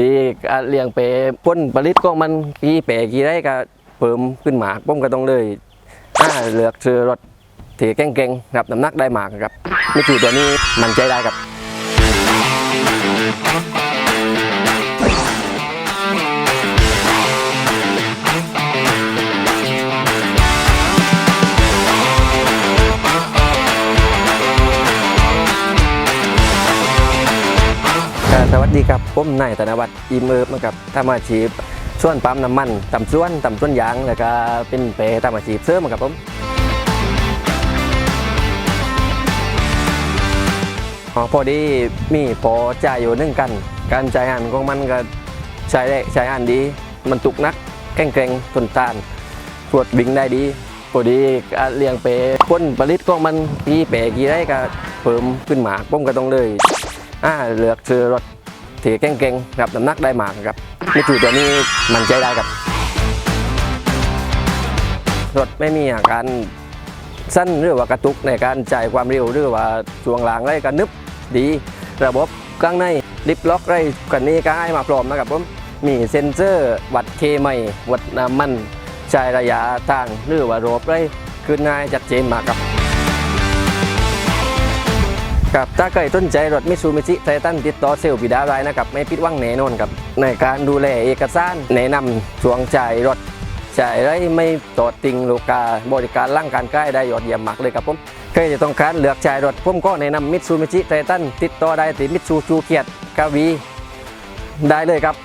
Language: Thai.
ดีเลี้ยงเปพ้นผลิตก็มันกี่เปกี่ได้ก็เพิ่มขึ้นหมากผมก็ต้องเลยอ่าเลือกซื้อรถที่เก่งๆครับน้ำหนักได้หมากครับนี่คือตัวนี้มันใจได้ครับ สวัสดีครับผมนายธนวัฒน์อิมเอิบนะครับทำอาชีพส่วนปั๊มน้ำมันต่ำส่วนต่ำส่วนยางแล้วก็เป็นเปรทำอาชีพเสริมครับผมอ๋อพอดีมีพอจ่ายอยู่นึ่งกัน การจ่ายงานของมันก็ใช้ได้ใช้งานดี มันตุกนักแข็งแกร่งทนทานตรวจวิ่งได้ดีพอดีการเลี้ยงเปรพ้นผลิตของมันกี่เปรกี่ไรก็เพิ่มขึ้นมากผมก็ต้องเลยอ่าเลือกซื้อรถ ที่เก่งๆครับน้ำหนักได้มากครับนี่คือตัวนี้มันใจได้ครับรถไม่มีอาการสั้นหรือว่ากระตุกในการจ่ายความเร็วหรือว่าช่วงหลังไรกันนึบดี ระบบข้างในลิฟต์ล็อกไรกันนี้ก็ให้มาพร้อมนะครับผมมีเซ็นเซอร์วัดเคใหม่วัดน้ำมันใช้ระยะทางหรือว่ารบไรขึ้นง่ายชัดเจนมากครับ ครับถ้าใครต้นใจรถมิซูมิชิไททันติดต่อเซลล์ปิดาไรนะครับไม่ผิดหวังแน่นอนครับในการดูแลเอกสารแนะนำส่วงจ่ายรถจ่ายไรไม่ตอดติงลูกาบริการร่างการใกล้ได้ยอดเยี่ยมมากเลยครับผมใครจะต้องการเลือกจ่ายรถผมก็แนะนำมิตซูมิชิไททันติดต่อได้ที่มิตซูจูเกียรติกาวีได้เลยครับ